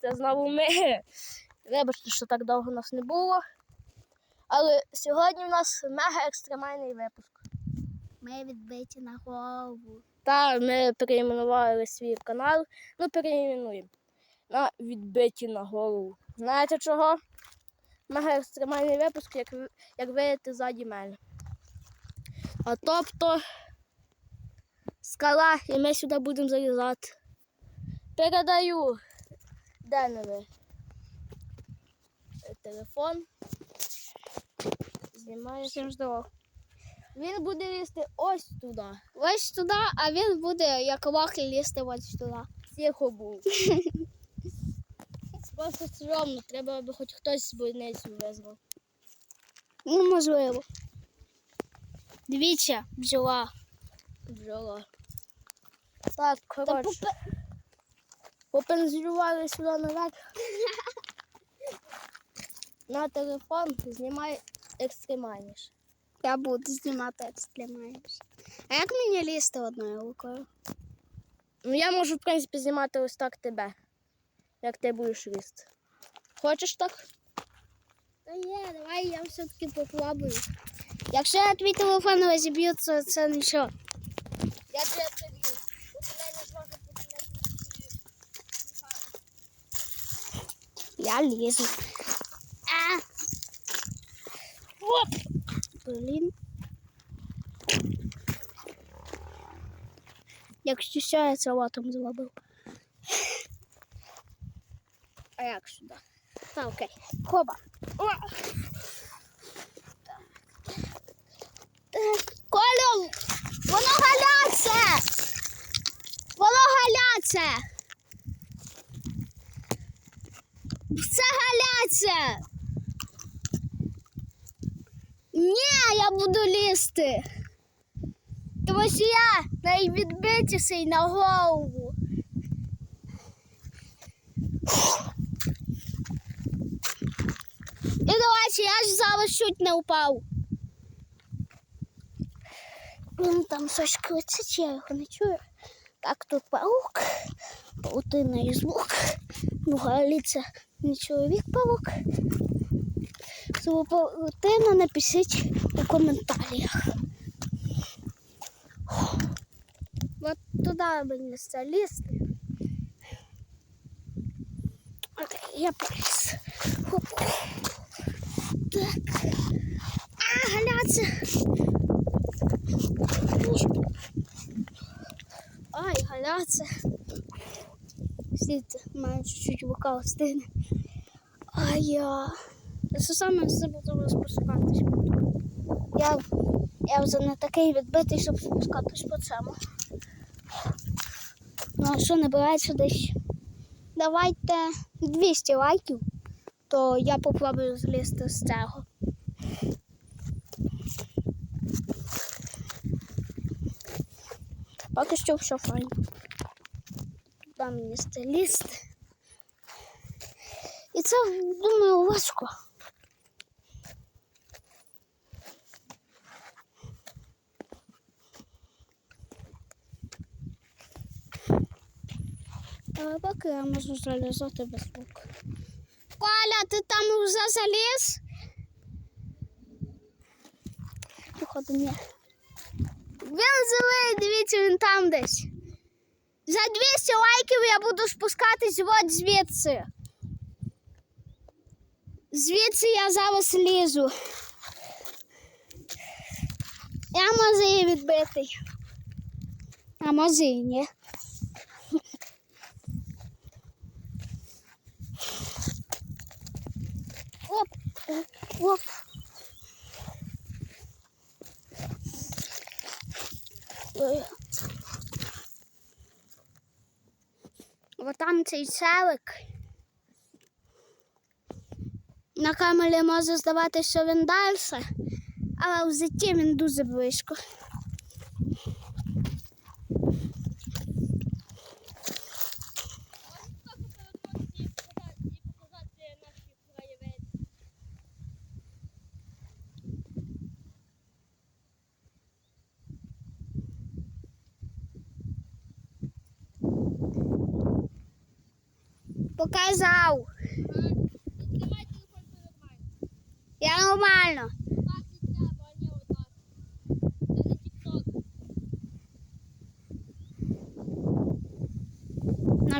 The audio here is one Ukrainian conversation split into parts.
Це знову ми. Вибачте, що так довго нас не було. Але сьогодні в нас мега екстремальний випуск. Ми відбиті на голову. Та ми перейменували свій канал. Ну, перейменуємо. На відбиті на голову. Знаєте чого? Мега екстремальний випуск, як, як видите ззаді мене. А тобто скала, і ми сюди будемо залізати. Передаю Денові телефон. Знімаю. Всім здорово. Він буде лізти ось туди. Ось туди, а він буде як лохи лізти ось туди. Тихо був. Просто соромно, треба, аби хоч хтось з больницю визвав. Ну, можливо. Дивіться, бджола. Бджола. Так, Та коротше. Попензлювали сюди наверх. На телефон знімай екстремальніше. Я буду знімати екстремальніше. А як мені лізти одною рукою? Ну, я можу, в принципі, знімати ось так тебе. Як ти будеш лізти. Хочеш так? Та є, давай я все-таки попробую. Якщо я твій телефон розіб'ю, то це нічого. Я тебе приб'ю. мене не зможу Я лізу. А! Оп! Блін. Якщо що, я це лотом зробив. А як сюди? Та окей. Хоба. О! Колю, воно галяться! Воно галяться! Це галяться! Ні, я буду лізти. Тому що я найвідбитіший на голову. І давайте, я ж зараз чуть не впав. Він там щось кричить, я його не чую. Так, тут паук, паутина і звук. Ну, галіться не чоловік паук. Слово паутина напишіть у коментарях. От туди мені залізти. Окей, я поліз. Хоп. Так. А, галяться. Ай, галяться. Сидите, маю чуть-чуть вокал стине. А я. Це саме з себе треба спускатись. Я, я вже не такий відбитий, щоб спускатись по цьому. Ну, а що набирається десь? Давайте 200 лайків, то я попробую злізти з цього. Поки що все файно. Там мені стиліст. І це, думаю, важко. Але поки я можу залізати без лук. Коля, ти там вже заліз? Походу, ні. Він живий, дивіться, він там десь. За 200 лайків я буду спускатись от звідси. Звідси я зараз лізу. Я може і відбитий. А може і ні. Оп, оп, оп. Ой. Бо там цей селик. На камері може здаватися, що він далі, але в житті він дуже близько.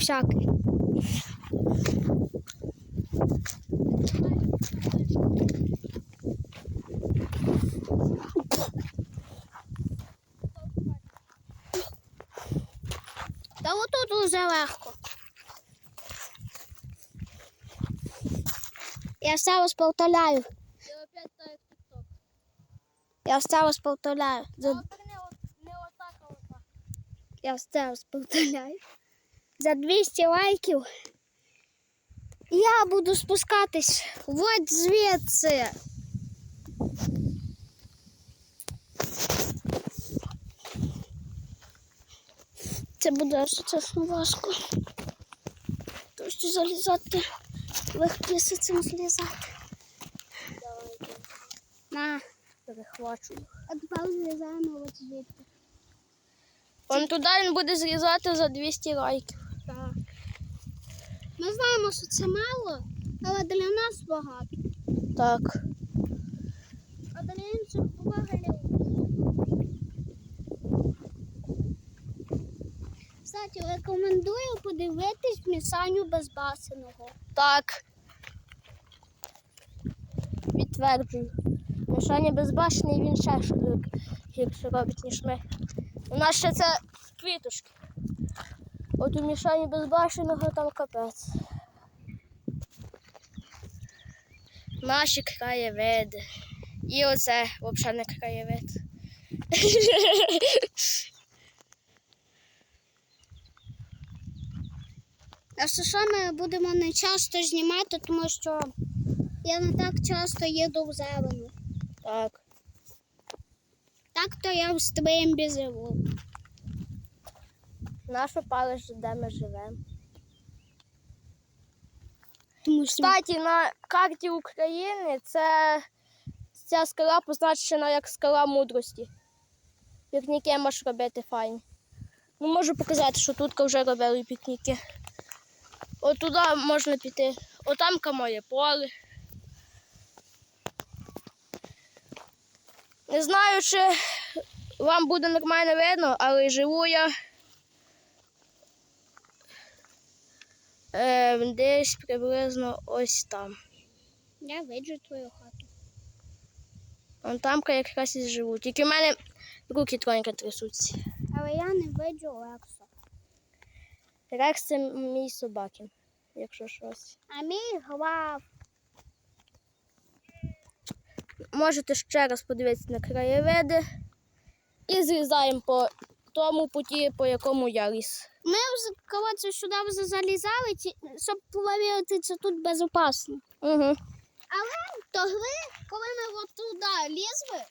Всякий. Та отут уже легко. Я все вас повторяю. Я все вас повторяю. Отак. я все вас повторяю. За 200 лайків я буду спускатись от звідси. Це буде чесно важко. Тому що залізати легкіше цим злізати. На, Перехвачую. а тепер злізаємо от звідти. Он туди він буде зрізати за 200 лайків. Так. Ми знаємо, що це мало, але для нас багато. Так. А для інших взагалі. Кстати, рекомендую подивитись Місаню Безбасеного. Так. Підтверджую. Мішаня безбашений, він ще гірше робить, ніж ми. У нас ще це квіточки. От у Мішані безбашеного там капець. Наші краєвиди. І оце взагалі не краєвид. А що ми будемо не часто знімати, тому що я не так часто їду в зелену. Так. Так то я в Стримбі живу. Наша палиш, де ми живемо. Тому що Кстати, на карті України це ця скала позначена як скала мудрості. Пікніки можеш робити файні. Ну, можу показати, що тут вже робили пікніки. От туди можна піти. Отам моє поле. Не знаю, чи вам буде нормально видно, але живу я е, десь приблизно ось там. я виджу твою хату. Вон там якраз і живу. Тільки в мене руки тронька трясуться. Але я не виджу Лекса. Рекс це мій собакін, якщо щось. А мій глав. Можете ще раз подивитися на краєвиди і зрізаємо по тому путі, по якому я ліз. Ми вже коротше сюди вже залізали, щоб перевірити, чи тут безпечно. Угу. Але тогли, коли ми от туди лізли,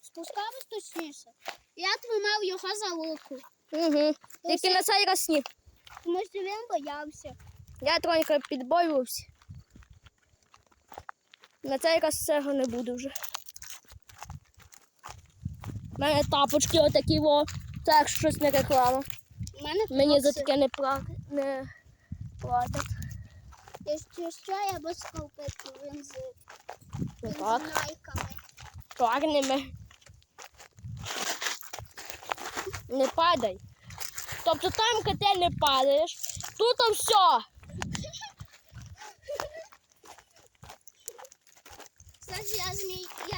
спускались точніше, я тримав його за руку, Угу. Тільки на цей раз ні. тому що він боявся. Я тронька підбоювався. На цей раз цього не буде вже. У мене тапочки отакі во. Як щось не реклама. Мені за таке не, пла... не платять. Якщо що, я без колпитку, він з, Ну найками. гарними. Не падай. Тобто там, ти не падаєш, тут все. Кстати, я,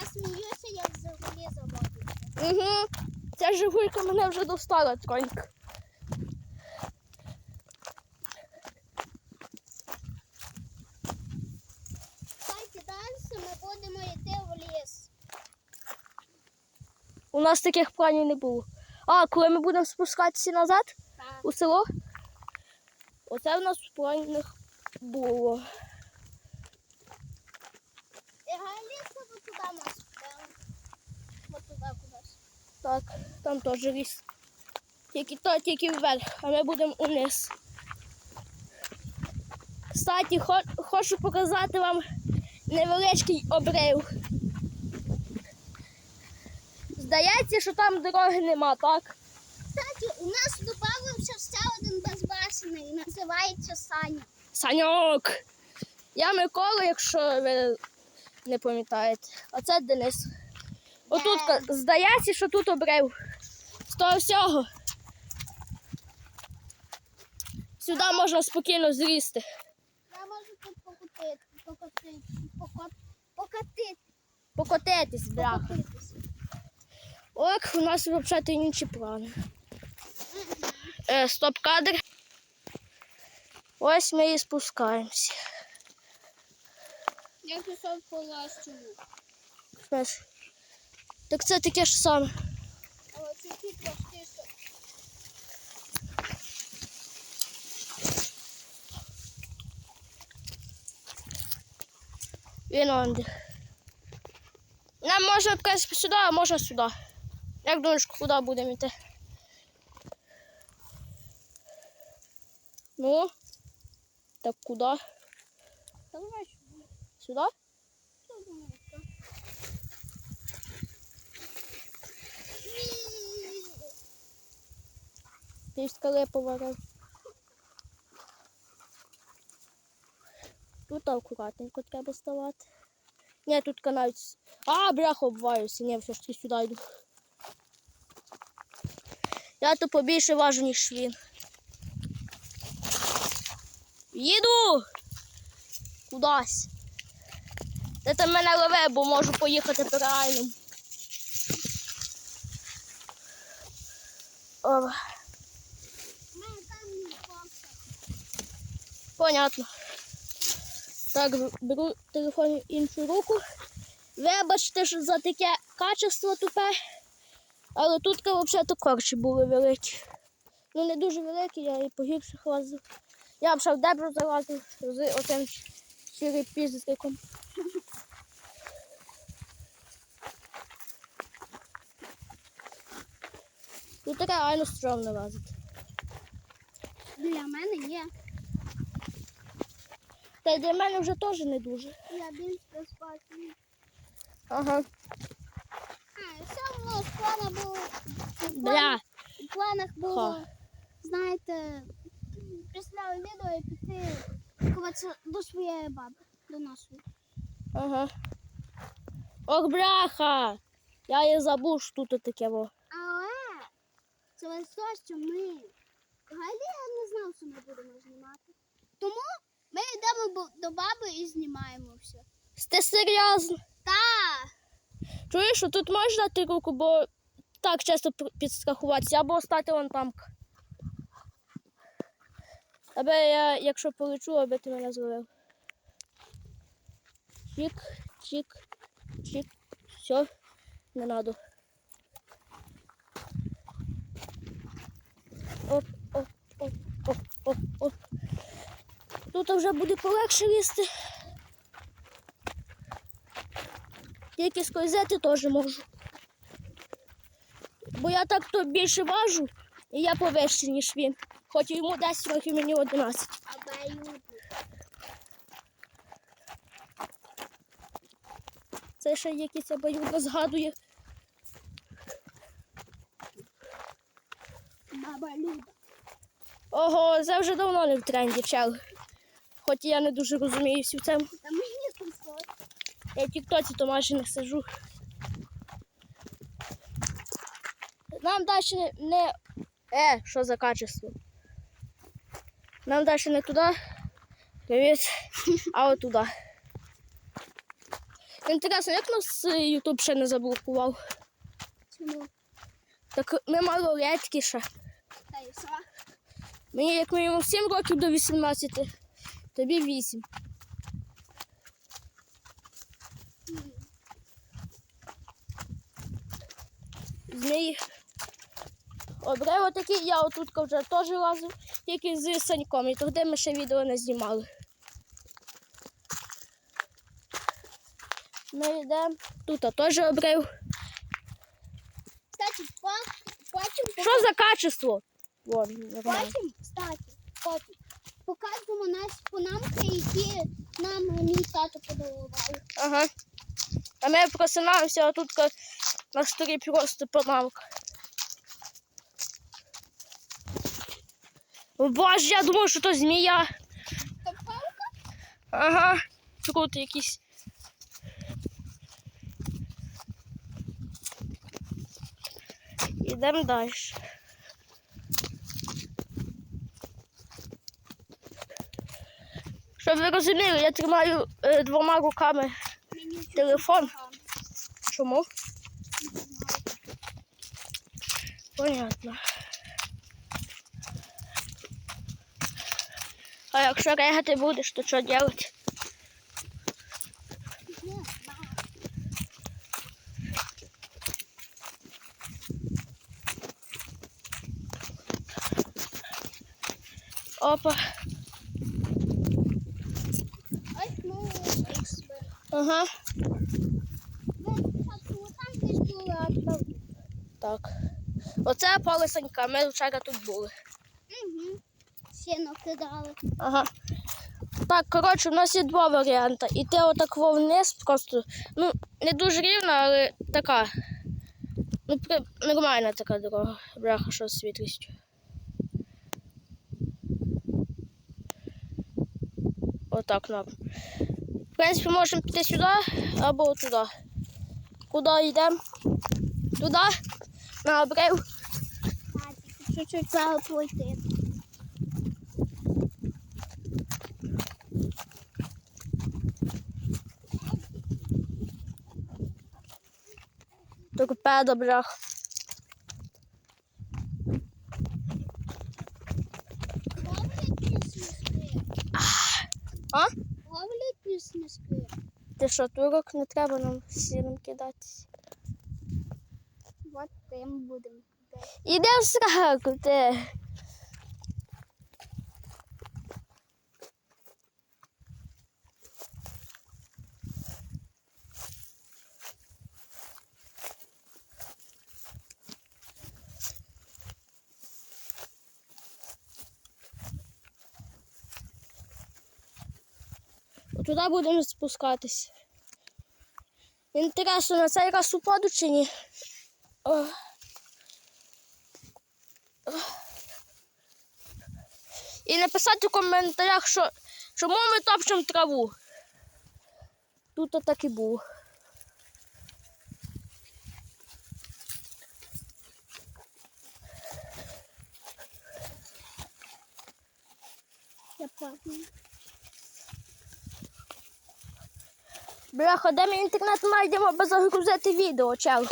сміюся, я взагалі заводю. Угу. Ця жигулька мене вже достала тронька. Кстати, далі ми будемо йти в ліс. У нас таких планів не було. А, коли ми будемо спускатися назад Так. у село, оце в нас в планах було. І туди нас підемо. От туди кудись. Так, там теж ліс. Тільки то, тільки вверх, а ми будемо униз. Кстати, хо- хочу показати вам невеличкий обрив. Здається, що там дороги нема, так? Кстати, у нас додався ще один безбашений, називається Саня. Саньок. Я Микола, якщо ви не пам'ятаєте. А це Денис. Отут здається, що тут обрив. З того всього. Сюди можна спокійно зрісти. Я можу тут покотити, покотити, покот, покотити, Покотитись, бляха. покотитись. Ок, у нас взагалі інші плани. Е, стоп кадр. Ось ми і спускаємося. Я пішов по лащу. Знаєш, Так це таке ж саме. Але це ті що Він он де. Нам можна якось сюди, а можна сюди. Як думаєш, куди будемо йти? Ну, так куди? Сюди. Сюди? Що думаєш? що? Пів скали поварив. Тут акуратненько треба ставати. Ні, тут навіть. А, бляха, обваюся. Ні, все ж таки сюди йду. Я тут побільше важу, ніж він. Їду! Кудась. Ти там мене лове, бо можу поїхати правильно. О. Ми там не бався. Понятно. Так, беру телефон в іншу руку. Вибачте ж за таке качество тупе. Але тут взагалі корчі були великі. Ну не дуже великі, я і по гірших лазив. Я ще в дебру залазив з оцим черепізником. Тут реально стрьомно лазити. Для мене є. Та й для мене вже теж не дуже. Я більш безпечний. Ага. А, все одно в планах було. Бля. В планах було, Ха. знаєте, присляли відео і піти ховатися до своєї баби, до нашої. Ага. Ох, бляха! Я і забув, що тут таке во. Але через те, що ми взагалі я не знав, що ми будемо знімати. Тому ми йдемо бо- до баби і знімаємо все. Ти серйозно? Та! Чуєш, що тут можеш дати руку, бо так часто підстрахуватися, або стати вон там. Аби я, якщо полечу, аби ти мене зловив. Чик, чик, чик. Все, не надо. Оп, оп, оп, оп, оп, оп. Тут вже буде полегше лізти. Тільки скользити теж можу. Бо я так то більше важу, і я повище, ніж він. Хоч йому 10 років, мені 11. Абе. Це ще якийсь обоюдно згадує. Баба Люда. Ого, це вже давно не в тренді, чел. Хоч я не дуже розуміюся в цьому. Та мені. Я в тіктоці то майже не сижу. Нам далі не. Е, що за качество? Нам далі не туди. Привіт. А от туди. Інтересно, як нас Ютуб ще не заблокував? Чому? Так ми малолетки ще. Та й все. Мені як мінімум 7 років до 18, тобі 8. М. Змії. Обрево такий, я отут вже теж лазив, тільки з Саньком, і тоді ми ще відео не знімали. Ми йдемо. Тут теж обрив. Кстати, по- потім, Що за качество? Вон, нормально. потім, кстати, потім покажемо нас панамки, які нам мій тато подарував. Ага. А ми просинаємося, а тут на столі просто панамка. О, Боже, я думав, що то змія. Тобто Ага, тут якісь. Ідемо далі. Щоб ви розуміли, я тримаю е, двома руками телефон. Чому? Понятно. А якщо регати будеш, то що робити? Опа. Ось ми ікс. Ага. Так. Оце поле Санька. Ми вчора тут були. Угу. Сіно кидали. Ага. Так, коротше, у нас є два варіанти. Іти отак вниз, просто, ну, не дуже рівна, але така. Ну, при... нормальна така дорога. Бляха, що з світлістю. Отак норм. Принципі, можемо піти сюди або туди. Куди йдемо? Туди? На обрив. Чуть-чуть треба пройти. Торпеда, брах. Що, турок не треба нам сірим кидатися. Вот тим будемо. Іди в сраку, ти. Туди будемо спускатись. Інтересно, на цей раз упаду чи ні? Ох. І написати в коментарях, що чому ми топчемо траву. Тут так і було. Я пам'ятаю. Бляха, де ми інтернет знайдемо, аби загрузити відео, чел.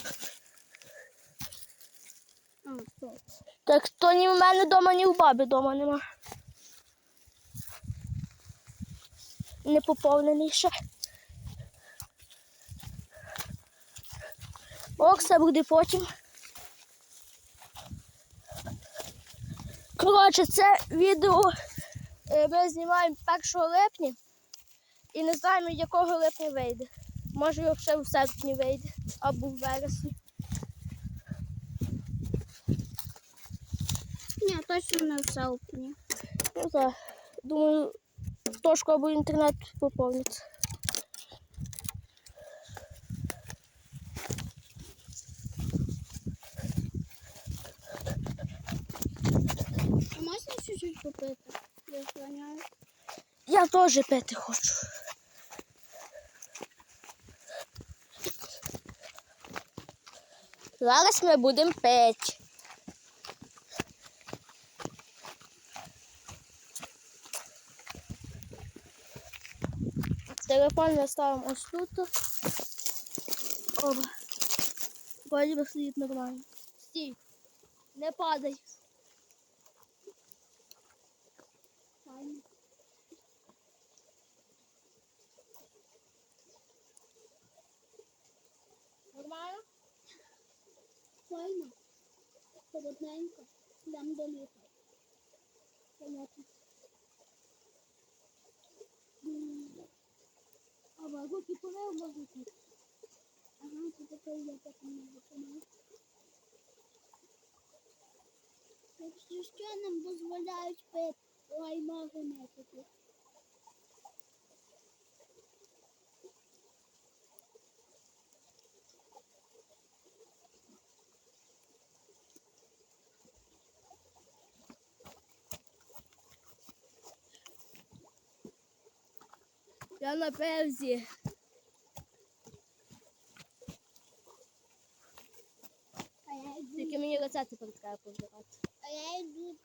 Так то ні в мене вдома, ні в бабі вдома нема. Не поповнений ще. Ок, це буде потім. Коротше, це відео е, ми знімаємо 1 липня і не знаємо, якого липня вийде. Може, його ще в серпні вийде або в вересні. Ні, точно не в серпні. Ну так. Думаю, тошку або інтернет поповниться. А можна чуть-чуть попити? Я теж пити хочу. Зараз ми будемо пити. Телефон ми ставимо ось тут. Оба. Вроді би стоїть нормально. Стій. Не падай. Файно. Холодненько. Йдемо до літа. А вагоки порив вагоки. Ага, це такий я так не виконав. Якщо що нам дозволяють пити, ой, ноги Я на певзі. А я йду, Тільки мені лице тепер треба позбирати. а я йду